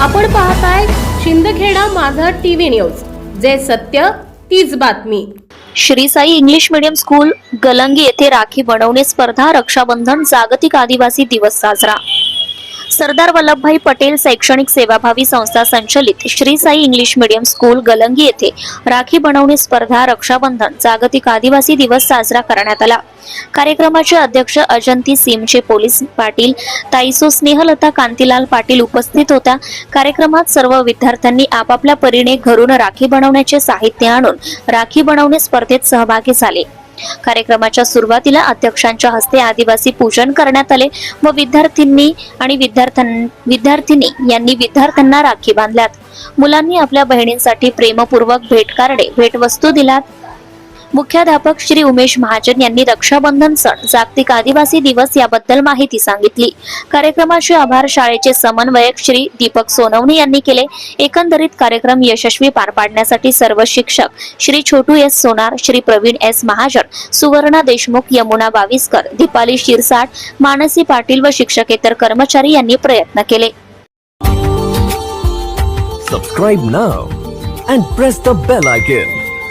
आपण पाहताय शिंदखेडा माझा टीव्ही न्यूज. जे सत्य तीच बातमी. Shri Sai English medium school Galangi येथे राखी बनवणे स्पर्धा रक्षाबंधन जागतिक आदिवासी दिवस साजरा. सरदार वल्लभभाई पटेल शैक्षणिक सेवाभावी संस्था संचलित Shri Sai English medium school Galangi येथे राखी बनवणे स्पर्धा रक्षाबंधन जागतिक आदिवासी दिवस साजरा करण्यात आला. कार्यक्रमाचे अध्यक्ष अजंती सिमचे पोलीस पाटील ताईसो स्नेहलता कांतीलाल पाटील उपस्थित होता. कार्यक्रमात सर्व विद्यार्थ्यांनी आपापल्या परीने घरून राखी बनवण्याचे साहित्य आणून राखी बनवणे स्पर्धेत सहभागी झाले. कार्यक्रमाच्या सुरुवातीला अध्यक्षांच्या हस्ते आदिवासी पूजन करण्यात आले. व विद्यार्थ्यांनी आणि विद्यार्थ्यां विद्यार्थिनी यांनी विद्यार्थ्यांना राखी बांधल्यात. मुलांनी आपल्या बहिणींसाठी प्रेमपूर्वक भेट कार्डे भेटवस्तू दिल्यात मुख्याध्यापक श्री उमेश महाजन यांनी रक्षाबंधन सण जागतिक आदिवासी दिवस याबद्दल माहिती सांगितली. कार्यक्रमाचे आभार शाळेचे समन्वयक श्री दीपक सोनवणे यांनी केले. एकंदरीत कार्यक्रम यशस्वी पार पाडण्यासाठी सर्व शिक्षक श्री छोटू एस सोनार श्री प्रवीण एस महाजन सुवर्णा देशमुख यमुना बाविस्कर दीपाली शिरसाट मानसी पाटील व शिक्षकेतर कर्मचारी यांनी प्रयत्न केले. Subscribe now and press the bell icon.